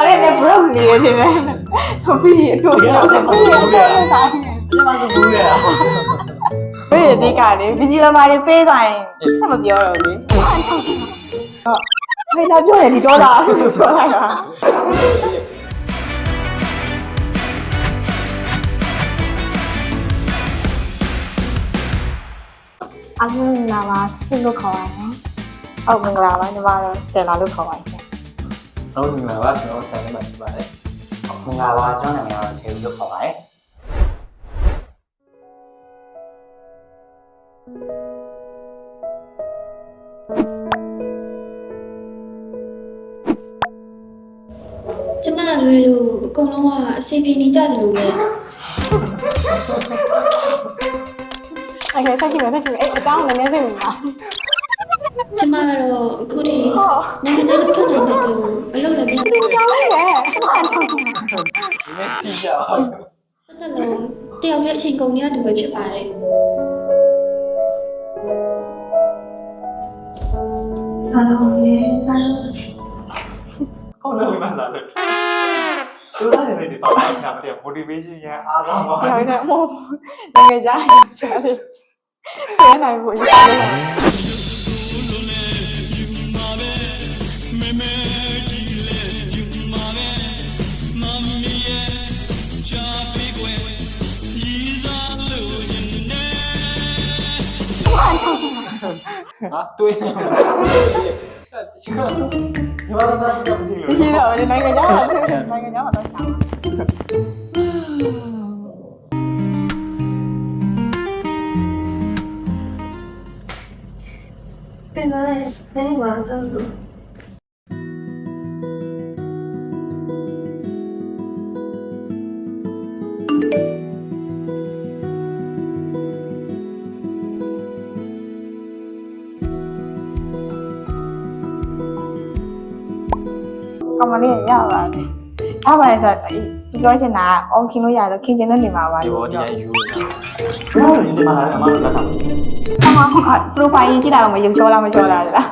အဲ့ဒါလည်း broke နေရဖြစ်မယ်ဆိုပြီးအတူတူတော့ကိုယ်ကတော့စားနေဒီမှာဆိုဘူးလေဘယ်ဒီကလေဗီဒီယိုမာတွေပေးသွားရင်ဆက်မပြောတော့ဘူးဟုတ်ဖေးလာပြောတယ်ဒီဒေါ်လာလို့ပြောလိုက်တာအခုလာပါဆုလို့ခေါ်ပါတယ်ဟုတ်မင်္ဂလာပါညီမတို့တယ်လာလို့ခေါ်ပါ ရှင်ဟုတ်ပြီပါကျွန်တော်ဆိုင်ထဲမှာရှိပါတယ်မင်္ဂလာပါကျွန်တော်နာမည်ကတော့ထေဦးလို့ခေါ်ပါတယ်ကျမလွယ်လို့အကုန်လုံးကအစီပြေနေကြတယ်လို့ပဲအဲ့ဒါဆက်ကြည့်မယ်ဆက်ကြည့်မယ်အဲ့အကောင်းလည်းနည်းစိတ်ဝင်ပါ ကျမကတော့အခုတည်းနိုင်ငံသားလုပ်ထုတ်နိုင်တဲ့အတွက်အလုပ်လည်းမရဘူးကောင်းတယ်ဒီနေ့ကြည့်ကြအောင်တသက်လုံးတယောက်ရဲ့အချိန်ကုန်နေရသူပဲဖြစ်ပါတယ်ဆာလောရဲ့ဆာလောဟုတ်တယ်ဝင်ပါစားလို့ကျိုးစားနေတယ်ဒီပေါ့ဆရာမတဲ့ motivation ရအားကောင်းပါဟုတ်တယ်မို့ငယ်ကြရချာလေးဆဲနိုင်ဖို့ရရတယ် ဟာတွေးနေဒီမှာတော့ကြည့်လို့ဒီတော့နိုင်ငံခြားမှာနိုင်ငံခြားမှာတော့ရှာပြန်လာတဲ့ ကမလေးရပါတယ်အားပါလေဆိုဒီပြောချင်တာအော်ခင်လို့ရတော့ခင်ချင်တဲ့နေမှာပါဒီဘောဒီယူနေတာကျွန်တော်ဒီမှာလာမှာလာတာအမဟုတ်က profile ကြည့်တာတော့မယုံချောလားမချောလားလား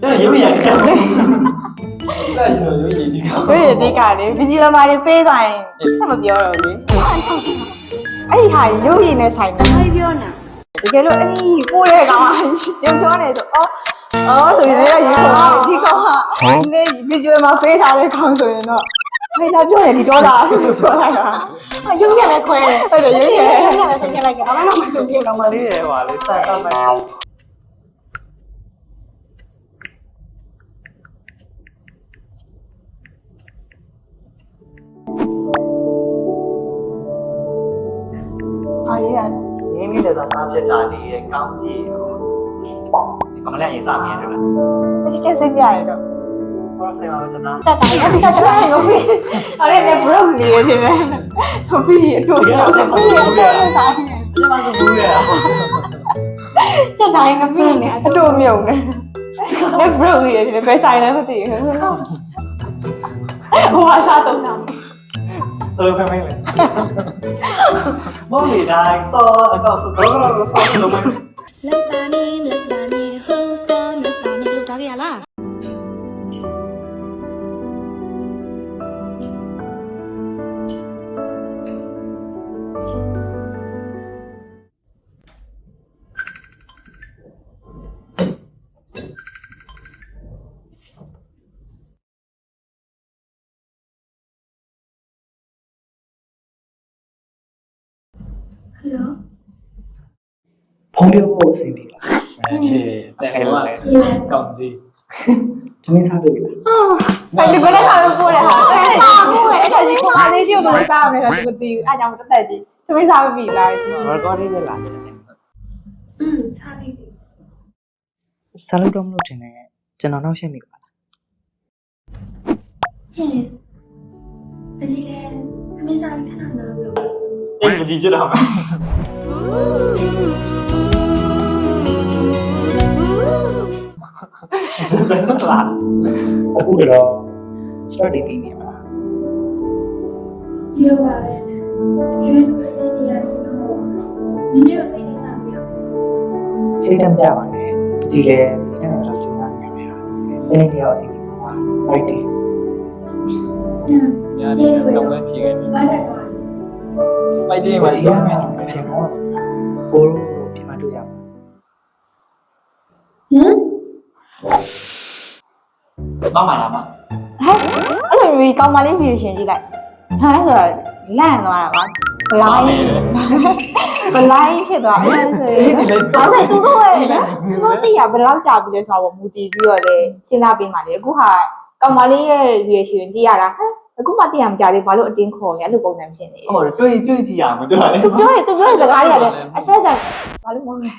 ကျွန်တော်ရုပ်ရည်ကြောက်တယ်ကျွန်တော်ရုပ်ရည်ဒီကောင်းဘယ်ဒီကလေဗီဒီယိုမာတွေပေးသွားရင်ဆက်မပြောတော့ဘူးအဲ့ဒီဟာရုပ်ရည်နဲ့ဆိုင်တယ်ဘာပြောနာတကယ်လို့အဲ့ဒီကိုယ့်ရဲ့ကောင်ကယုံချောနေဆိုအော် အော်ဆိုရင်လည်းရေခေါ်ပါဒီကောင်ကဒီနေ့ဗီဒီယိုမှာပေးထားတဲ့ကောင်ဆိုရင်တော့ဖေးလာပြောတယ်ဒီဒေါ်လာလို့ပြောလိုက်တာရုံးရလည်းခွဲတယ်ဟုတ်တယ်ရုပ်ရည်ရုံးရလည်းဆုံးဖြတ်လိုက်ကြအမမမဆုံးဖြတ်ကောင်းမလေးရဲ့ဟွာလေးစတော့မယ်အားရရရင်းနှီးတဲ့စားဖြစ်တာလေးရဲ့ကောင်းကြီး ဒီကမလေးရင်စားမြင်တယ်လား အချက်စိတ်ပြရတယ်တော့ ဘောဆိုင်မှာပဲကျွန်တော် စက်တိုင်းအဲ့ဒီစက် ဆက် တိုင်း ရုပ်ပြီးအဲ့ဒါလည်း broke နေရဖြစ်မယ်ဆိုပြီးအတူတူတော့ကိုယ့်ရဲ့တော့စားနေ ဒီမှာဆိုဘူးလေ စက်တိုင်းမပြည့်နေ အတူမြုံနေလည်း broke နေရဖြစ်ပဲဆိုင်လည်းမသိဘူးဟိုအစားတော့နာ เออဖမင်းလေမောင်လေးတိုင်းစောအကောက်ဆိုတော့တော့ဆောင်းလို့မ လောက်တာနေလောက်တာနေ host ဟယ်လိုဖုန်းပြောဖို့အဆင်ပြေလားအဲဒီတဲ့ဟဲ့လာကောင်းဒီသမင်းစားပြီလားအဲ့ဒီကလည်းထားလို့ပို့တယ်ဟာအဲ့စားဖို့အဲ့ဒါကြီးကိုအားလေးရှိကိုဘယ်လိုစားရမလဲဆိုတော့မသိဘူးအဲ့ကြောင့်တက်တက်ကြီးသမီးစားပြီလားရှင်ရှင် recording နဲ့လာတယ်อืมစားပြီစားလို့တော့မလို့ထင်တယ်ကျွန်တော်နောက်ရှက်မိပါလားဟဲ့ဒါစီလေသမင်းစားပြီခဏနားလို့ အေးမကြည့်ကြတော့မယ်စပယ်လာအခုတော့ start တီးပြီးနေမှာလားဒီလိုပါပဲရွေးသူအစီအစဉ်ရတယ်တော့နည်းနည်းတော့စိတ်ချပြအောင်စိတ်တမကြပါနဲ့ကြည်လေဒီတဲ့တော့စူးစမ်းနေရမယ်ဟာနည်းနည်းတယောက်အဆင်ပြေပါလား right တယ်ညာဒီဆောင်မဲ့ဖြေခဲ့တ ယ်ဘာချက်သွားပိုက်တင်းဒီမှာစီကတော့မှမယ်အပြင်ကောင်းကိုရိုပြင်မတွေ့ကြဘူးဟမ်တော့မှလားမဟဲ့အဲ့လိုမျိုးကောင်းမလေး reaction ကြည့်လိုက်ဟမ်ဆိုတော့လန့်သွားတာပါဘလိုင်းဘလိုင်းဖြစ်သွားအဲ့ဒါဆိုရင်ဒါပေမဲ့သူတို့ရဲ့သူတို့တိရဘယ်လောက်ကြာပြီလဲဆိုတော့မူတည်ပြီးတော့လေစဉ်းစားပေးမှလေအခုဟာကောင်းမလေးရဲ့ reaction ကြည့်ရတာဟမ် အခုမှတိရမကြသေးဘာလို့အတင်းခေါ်ရအဲ့လိုပုံစံဖြစ်နေဟိုတွေးတွေးကြည့်ရမှာတွေ့ပါလေသူပြောရင်သူပြောရင်စကားတွေကလည်းအဆက်ဆက်ဘာလို့မဟုတ်လဲ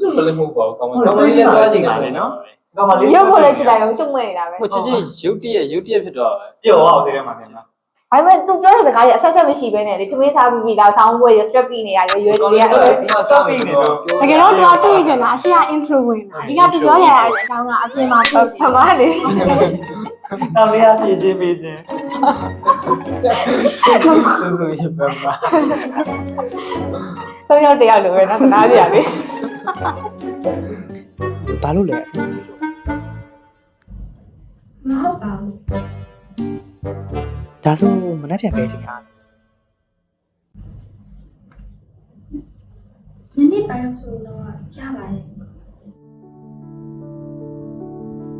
လို့လည်းမဟုတ်ပါဘူးကောင်းပါဟုတ်ကောင်းပါတွေးကြလေးည့်ပါသွားလေကြည့်ဒီပါကလေလေနော်နော်ကောင်မလေးရုပ်ကိုလည်းကြည့်လိုက်အောင်ရှုံ့မနေတာပဲဟိုချစ်ချင်းရုပ်တရက်ရုပ်တရက်ဖြစ်တော့ပြောအောင်စေတယ်မှာတင်လား။ ဒါပေမဲ့သူပြောတဲ့စကားကြီးအဆက်ဆက်မရှိဘဲနဲ့လေခမင်းစားပြီးပြီလားဆောင်းပွဲတွေ strap ပြီးနေရတယ်ရွယ်တွေရတယ်စောပြီးနေတော့တကယ်တော့တော့တွေ့ချင်တာအရှိက intro ဝင်တာအဓိကသူပြောရတဲ့အကြောင်းကအပြင်မှာဖြစ်ဖမလေတမလေးအစီချင်းပေးခြင်းဆူဆူရပါမှာသုံးယောက်တယောက်လိုပဲနော်တနာကြရလေဘာလို့လဲအဆင်ပြေလို့မဟုတ်ပါဘူး ဒါဆိုမနှက်ဖြန်ပဲချိန်အားနည်းနည်းပိုင်းလို့ဆိုတော့ရပါတယ်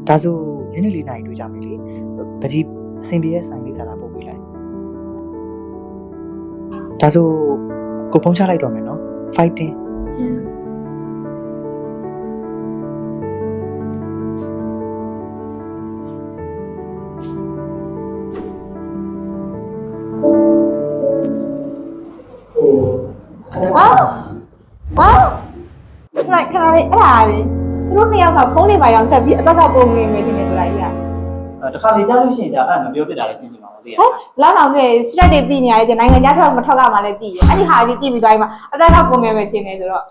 ဒါဆိုညနေလေးနိုင်တွေ့ကြမယ်လေပကြီးအဆင်ပြေတဲ့ဆိုင်လေးစားတာပို့ပေးလိုက်ဒါဆိုကိုဖုန်းချလိုက်တော့မယ်နော် fighting ဟာ ဟာလိုက်ခဏလေးအဲ့ဒါလေသူတို့နှစ်ယောက်ကဖုန်းတွေပါရောင်ဆက်ပြီးအသက်ကပုံငင်နေတယ်ဆိုတာကြီးကတခါလေကြားလို့ရှိရင်ဒါအဲ့ဒါမပြောပြတာလည်းပြင်ပြမှာမသိရဟဲ့လောက်အောင်ပြ strap တွေပြီးနေရတယ်နိုင်ငံခြားထွက်မထွက်ကမှလည်းတည်တယ်အဲ့ဒီဟာကြီးတည်ပြီးသွားရင်မှအသက်ကပုံငင်ပဲရှင်းနေဆိုတော့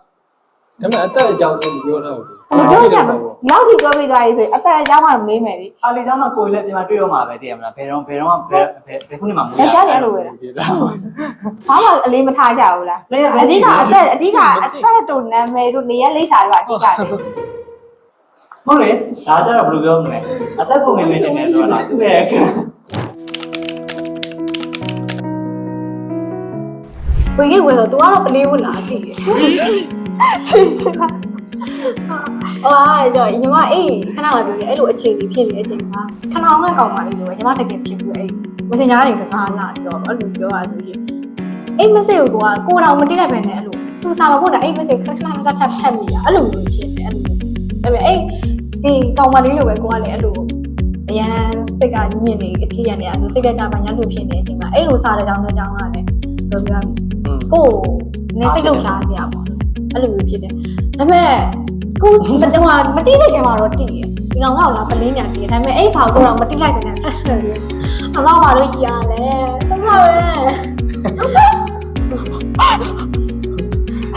ဒါပေမဲ့အသက်အကြောင်းကိုပြောတော့ဘူးမပြောကြဘူးလောက်ထိပြောပြီးသွားရေးဆိုရင်အသက်အကြောင်းမှမေးမယ်လေအားလေးသားမှာကိုယ်လည်းပြင်မှာတွေ့ရမှာပဲသိရမလားဘယ်တော့ဘယ်တော့ဘယ်ဘယ်ခုနှစ်မှာမ။လက်ရှားတယ်အဲ့လိုပဲလားဒီတော့။ဘာမှအလေးမထားကြဘူးလားလည်းရ။ပဲအဓိကအသက်အဓိကအသက်တို့နာမည်တို့နေရာလိပ်စာတို့အဓိကတယ်ဟုတ်လေဒါကြတော့ဘယ်လိုပြောမလဲအသက်ပုံငယ်နေတယ်ဆိုတော့သူ့ရဲ့။ဝေကြီးဝေဆို तू ကတော့ပလေးဝင်လာတည် တယ်။ချင်းချင်းလား။ဟောအဲ့ကြောညီမအေးခဏလာပြောရင်အဲ့လိုအခြေအနေဖြစ်နေတဲ့အချိန်မှာခဏအောင်ကကောင်းပါလိမ့်လို့ညီမတကယ်ဖြစ်ဘူးအဲ့မစင်ညာနေစကားလာပြောအဲ့လိုပြောရဆိုရှင်အဲ့ message ကိုကကိုတော်မတိလိုက်ပဲနဲ့အဲ့လိုသူစာမဖို့တာအဲ့ message ခဏခဏခဏထပ်ဖတ်မိတာအဲ့လိုမျိုးဖြစ်တယ်အဲ့လိုမျိုးဒါပေမဲ့အဲ့ဒီကောင်မလေးလိုပဲကိုကလည်းအဲ့လိုအရန်စိတ်ကညစ်နေအထီးရနေအဲ့လိုစိတ်ကကြပါညာလို့ဖြစ်နေတဲ့အချိန်မှာအဲ့လိုစာတဲ့ကြောင်းတဲ့ကြောင်းကလည်းဘယ်လိုပြောကိုနေစိတ်လှုပ်ရှားစရာပေါ့ အဲ့လိုမျိုးဖြစ်တယ်ဒါပေမဲ့ကိုမတော်မတိစိတ်ထဲမှာတော့တည်တယ်ဒီကောင်ကလာပလင်းညာတည်တယ်ဒါပေမဲ့အဲ့စာကိုတော့မတိလိုက်တဲ့နဲ့ဆက်ဆက်ပြီးအမဘာလို့ကြီးရလဲတမပဲ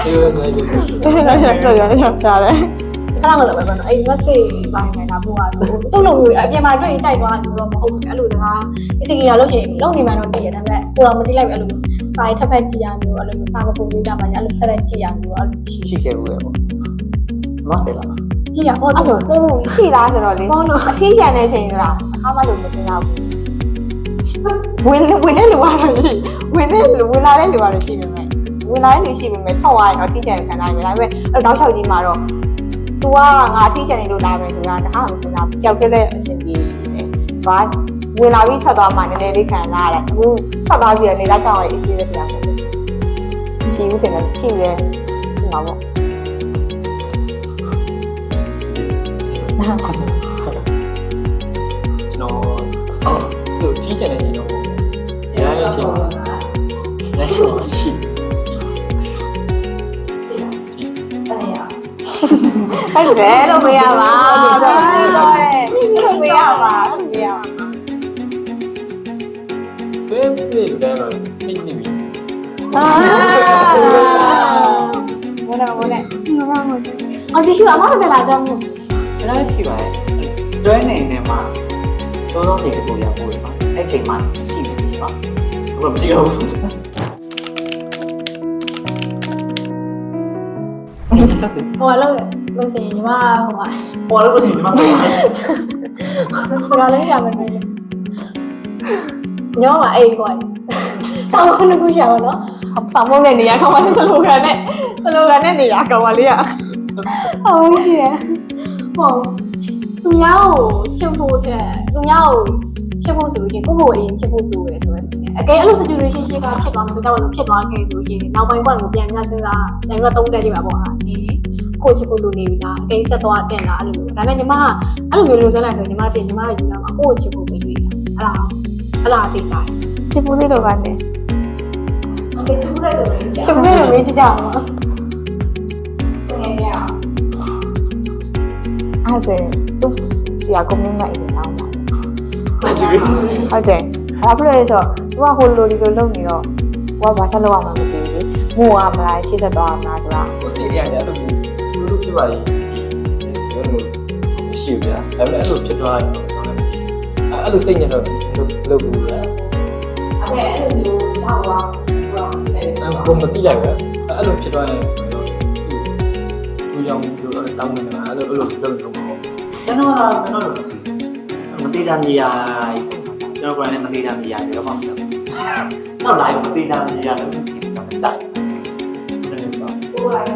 ဒီလိုနေတယ်။အဲ့ဒါရပြရရပြတယ်ခဏမလို့ပဲပေါ့နော်အဲ့ message ပိုင်းနေတာပို့ပါဆိုတုံ့လုံးမျိုးအပြင်မှာတွေ့ရင်ကြိုက်သွားတယ်တော့မဟုတ်ဘူးအဲ့လိုစကားအစီအကရလို့ရှိရင်လုံနေမှတော့တည်ရဒါပေမဲ့ကိုတော့မတိလိုက်ဘူးအဲ့လို စာရေးထပ်ဖက်ကြည့်ရမျိုးအဲ့လိုစာမပုံပေးကြပါညာအဲ့လိုဆက်လက်ကြည့်ရမျိုးအဲ့လိုရှိရှိခဲ့ဘူးလေပေါ့မဆယ်လားကြည့်ရဟော။အဲ့တော့လိုရှိလားဆိုတော့လေဘောလို့အထီးကျန်တဲ့ချိန်ကလားအခါမှလို့မသိတော့ဘူး။ဝင်ဝင်တဲ့လူကတော့ရှိဝင်တဲ့လူဝင်လာတဲ့လူကတော့ရှိပေမဲ့ဝင်လာတဲ့လူရှိပေမဲ့ထောက်သွားရင်တော့ထီးကျန်ခံနိုင်မယ်ဒါပေမဲ့အဲ့တော့၆ကြီးမှာတော့ तू ကငါထီးကျန်နေလို့လာမယ်ဆိုတာတခါမှမစဉ်းစားဘူးပျောက်ကလေးအဆင်ပြေတယ်။ဘာ ဝင်လာပြီးထွက်သွားမှနည်းနည်းလေးခံလာရတယ်။အခုထွက်သွားပြီးတော့နေသားကြောင်ရဲ့အေးဆေးပဲပြန်တယ်။မရှိဘူးတင်တယ်ရှိတယ်ဒီမှာပေါ့ကျွန်တော်တို့ကြီးကျယ်နေရင်တော့ရရချင်းလက်ရှိရှိဟုတ်တယ်လို့မရပါဘူးပြီးပြီးတော့တယ်လို့မရပါဘူးမရပါ တွေ့ပြီလေတော့စိတ်နေပြီအာဘယ်နဲ့ဘယ်နဲ့အော်ဒီရှိအမဆက်လာတော့မို့အဲ့ဒါရှိပါတယ်တွဲနေနေမှာစောစောချိန်ကိုရပို့ရပါအဲ့ချိန်မှာရှိနေပြီပါဘာမရှိတော့ဘူးဟိုကလို့လို့ဆိုရင်ညီမဟိုကဟောလို့ရှိရင်ဒီမှာဆိုရင်စကားလေးရမယ်လေ ညောင်းမှာအိတ်ခွာဆောင်းခုခုရှာပါနော်ဆောင်းမုံတဲ့နေရာကောင်မလေးစလိုဂန်နဲ့စလိုဂန်နဲ့နေရာကောင်မလေးကဆောင်းရှိရဟုတ်သူများကိုချစ်ဖို့တဲ့သူများကိုချစ်ဖို့ဆိုရင်ကိုယ့်ကိုယ်အရင်ချစ်ဖို့လိုတယ်ဆိုတော့အကယ်အဲ့လို situation ရှိကဖြစ်သွားမှဆိုတော့ဖြစ်သွားခဲ့ဆိုရင်နောက်ပိုင်းကလည်းပြန်ပြန်စဉ်းစားပြန်ပြီးတော့သုံးတက်ကြပါပေါ့ဟာဒီကိုချစ်ဖို့လိုနေပြီလားအကယ်ဆက်သွားတင်လားအဲ့လိုဒါပေမဲ့ညီမကအဲ့လိုမျိုးလိုဆွဲလိုက်ဆိုညီမတင်ညီမယူလာမှာကိုကိုချစ်ဖို့မရွေးတာအဲ့ဒါ အဲ့ဒါသိကြတယ်ချစ်ဖို့သေးတော့ပါနဲ့ချစ်ဖို့လည်းမေးကြည့်ကြအောင်ပါအဲ့ဒါသူစီယာကွန်မြူနတီနဲ့တောင်းပါတချီဟုတ်တယ်အဲ့ဒါဖြစ်လို့ဆိုတော့သူကဟိုလိုဒီလိုလုပ်နေတော့ဟိုကဘာဆက်လုပ်ရမှာမသိဘူးလေငိုရမလားရှေ့သက်သွားရမလားဆိုတာကိုစီရီရအဲ့လိုလူလူဖြစ်ပါလေစီအဲ့လိုရှိကြဒါပေမဲ့အဲ့လိုဖြစ်သွားရင်တော့အဲ့လိုစိတ်နဲ့တော့လုပ်ဘူးလားအဲ့အဲ့လိုမျိုးကြောက်သွားကိုမတိလိုက်ပဲအဲ့လိုဖြစ်သွားရင် ဆိုတော့သူသူကြောင့်ပြောတော့တောင်းနေတာအဲ့လိုအဲ့လိုလုပ်လို့မဟုတ်ကျွန်တော်ကကျွန်တော်တို့မရှိမသေးတာနေရာကြီးစိတ်ကျွန်တော်ကလည်းမသေးတာနေရာကြီးတော့မှမလုပ်တော့လိုက်မသေးတာနေရာလို့ရှိရင်တော့ကြိုက်တယ်ဆိုတော့ကိုယ်က